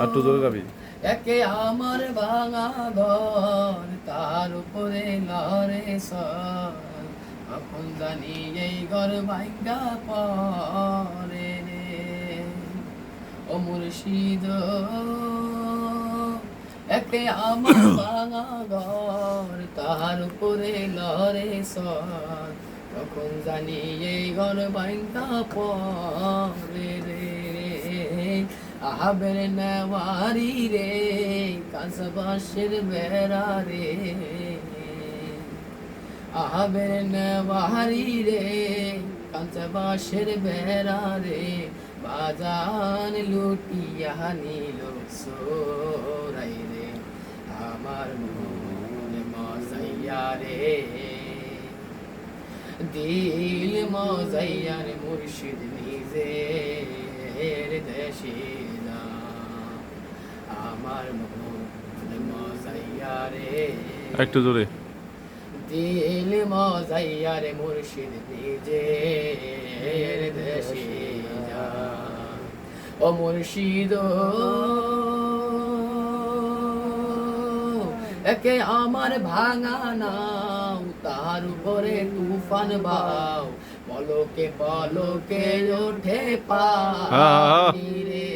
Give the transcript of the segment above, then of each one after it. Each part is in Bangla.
আর তো জোরে গাবি। একে আমার ভাঙা ঘর তার উপরে লরে সর। এখন জানি এই ঘর ভাঙ্গা পরে রে। ও মুর্শিদ একে আমার ভাঙা ঘর তার উপরে লরে সর। তখন জানি এই ঘর ভাঙ্গা পরে রে। আহাবের নেওয়ারি রে কাঁচবাসের বেড়া রে। আহাবের নেওয়ারি রে কাঁচবাসের বেড়া রে। বাজান লুটিয়া নিল সোরাই রে, আমার মনে মজাইয়া রে। দিল মজাইয়ার মুর্শিদ নিজে। দেশে না আমার মজাইয়া রে। একটু জোরে। দিল মজাইয়ার মুর্শিদ নিজে দেশে যা। ও মুর্শিদ একে আমার ভাঙা নাও তার উপরে তুফান বাও। পলকে পলকে ওঠে পানি রে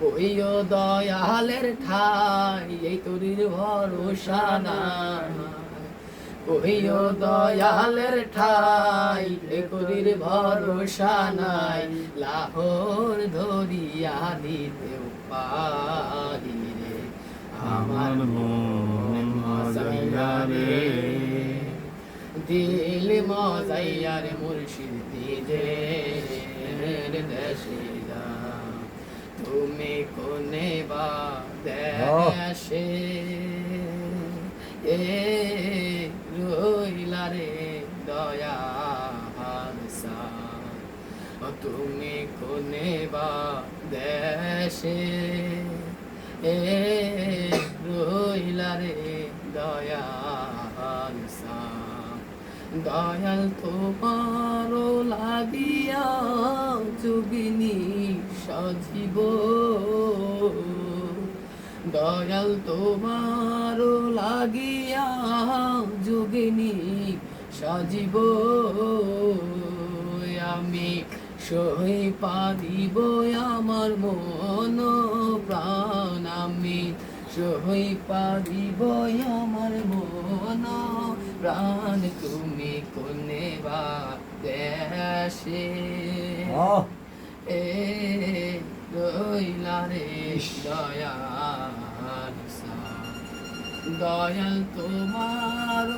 কইও দয়ালের ঠাই এই তোরির ভরসা নাই। কহিও দয়ালের ঠাই একরির ভরসা নাই। লাহোর ধরিয়া দিতে পারি রে। আমার মন মজাইয়া রে দিল মজাইয়া রে মুর্শিদ দিজে দেশে তুমি কোনে বা দেশে এ রইলা রে দয়া তুমি কোনে বা দেশে এ রইলা রে দয়া দয়াল তোমারও লাগিয়া যোগিনী সজীব। দয়াল তোমারও লাগিয়া যোগিনী সজীব। আমি সই পারিব আমার মন, প্রাণ আমি সই পারিব আমার মন। প্রাণ তুমি কোনে বা দেশে এ রইলা রে দয়াল দয়াল তোমার